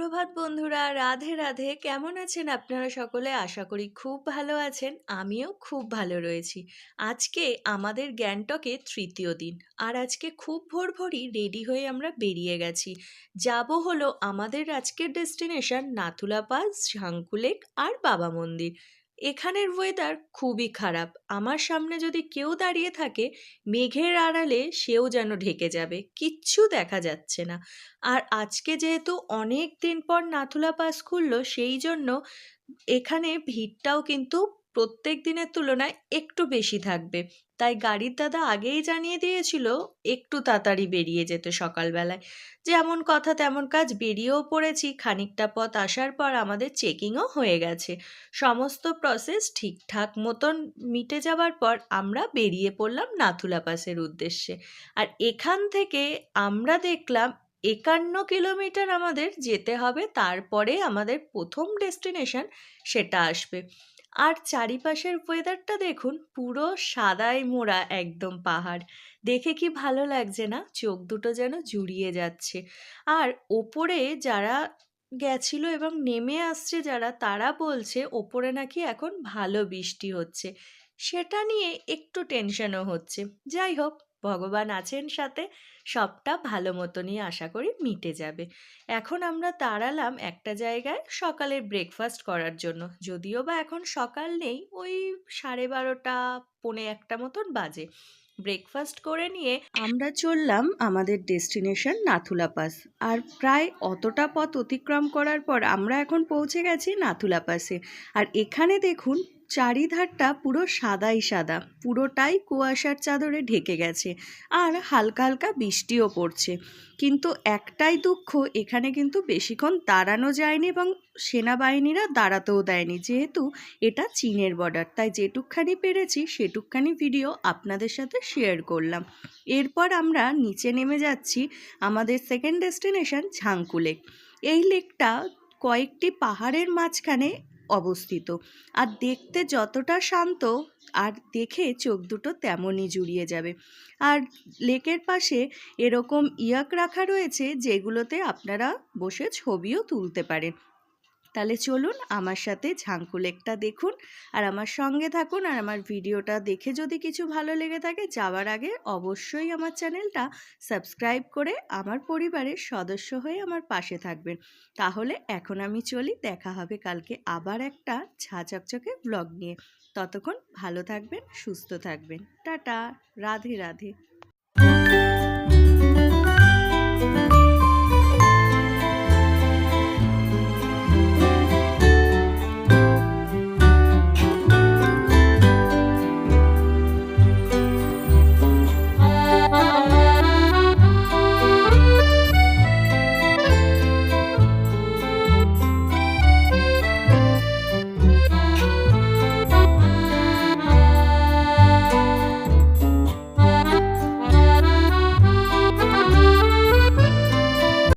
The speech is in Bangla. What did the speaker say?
সুপ্রভাত বন্ধুরা, রাধে রাধে। কেমন আছেন আপনারা সকলে? আশা করি খুব ভালো আছেন। আমিও খুব ভালো রয়েছি। আজকে আমাদের গ্যাংটকে তৃতীয় দিন। আর আজকে খুব ভোর ভোরই রেডি হয়ে আমরা বেরিয়ে গেছি। যাব হলো আমাদের আজকের ডেস্টিনেশন নাথুলা পাস ঝাঙ্কুলেক আর বাবা মন্দির। এখানের ওয়েদার খুবই খারাপ। আমার সামনে যদি কেউ দাঁড়িয়ে থাকে, মেঘের আড়ালে সেও যেন ঢেকে যাবে। কিচ্ছু দেখা যাচ্ছে না। আর আজকে যেহেতু অনেক দিন পর নাথুলা পাস খুললো, সেই জন্য এখানে ভিড়টাও কিন্তু প্রত্যেক দিনের তুলনায় একটু বেশি থাকবে। তাই গাড়ির দাদা আগেই জানিয়ে দিয়েছিল, একটু তাড়াতাড়ি বেরিয়ে যেত সকালবেলায়। যেমন কথা তেমন কাজ বেরিয়েও পড়েছি, খানিকটা পথ আসার পর আমাদের চেকিংও হয়ে গেছে। সমস্ত প্রসেস ঠিকঠাক মতন মিটে যাবার পর আমরা বেরিয়ে পড়লাম নাথুলা পাসের উদ্দেশ্যে। আর এখান থেকে আমরা দেখলাম একান্ন কিলোমিটার আমাদের যেতে হবে, তারপরে আমাদের প্রথম ডেস্টিনেশন সেটা আসবে। আর চারিপাশের ওয়েদারটা দেখুন, পুরো সাদায় মোড়া একদম পাহাড়। দেখে কি ভালো লাগছে না? চোখ দুটো যেন জুড়িয়ে যাচ্ছে। আর ওপরে যারা গেছিল এবং নেমে আসছে যারা, তারা বলছে ওপরে নাকি এখন ভালো বৃষ্টি হচ্ছে। সেটা নিয়ে একটু টেনশনও হচ্ছে। যাই হোক ভগবান আছেন সাথে, সবটা ভালো মতনই আশা করি মিটে যাবে। এখন আমরা তাড়ালাম একটা জায়গায় সকালের ব্রেকফাস্ট করার জন্য। যদিও বা এখন সকাল নেই, ওই সাড়ে বারোটা, পৌনে একটা মতন বাজে। ব্রেকফাস্ট করে নিয়ে আমরা চললাম আমাদের ডেস্টিনেশন নাথুলা পাস আর প্রায় অতটা পথ অতিক্রম করার পর আমরা এখন পৌঁছে গেছি নাথুলা পাসে আর এখানে দেখুন চারিধারটা পুরো সাদাই সাদা, পুরোটাই কুয়াশার চাদরে ঢেকে গেছে আর হালকা হালকা বৃষ্টিও পড়ছে। কিন্তু একটাই দুঃখ, এখানে কিন্তু বেশিক্ষণ দাঁড়ানো যায়নি এবং সেনাবাহিনীরা দাঁড়াতেও দেয়নি। যেহেতু এটা চীনের বর্ডার তাই যেটুকখানি পেরেছি সেটুকখানি ভিডিও আপনাদের সাথে শেয়ার করলাম। এরপর আমরা নিচে নেমে যাচ্ছি আমাদের সেকেন্ড ডেস্টিনেশন ঝাঙ্কু লেক এই লেকটা কয়েকটি পাহাড়ের মাঝখানে অবস্থিত। আর দেখতে যতটা শান্ত, আর দেখে চোখ দুটো তেমনই জুড়িয়ে যাবে। আর লেকের পাশে এরকম ইয়াক রাখা রয়েছে, যেগুলোতে আপনারা বসে ছবিও তুলতে পারেন। তাহলে চলুন আমার সাথে ঝাঙ্কু লেকটা দেখুন আর আমার সঙ্গে থাকুন আর আমার ভিডিওটা দেখে যদি কিছু ভালো লেগে থাকে যাওয়ার আগে অবশ্যই আমার চ্যানেলটা সাবস্ক্রাইব করে আমার পরিবারের সদস্য হয়ে আমার পাশে থাকবেন। তাহলে এখন আমি চলি, দেখা হবে কালকে আবার একটা ঝা চকচকে ব্লগ নিয়ে। ততক্ষণ ভালো থাকবেন, সুস্থ থাকবেন। টাটা, রাধে রাধে।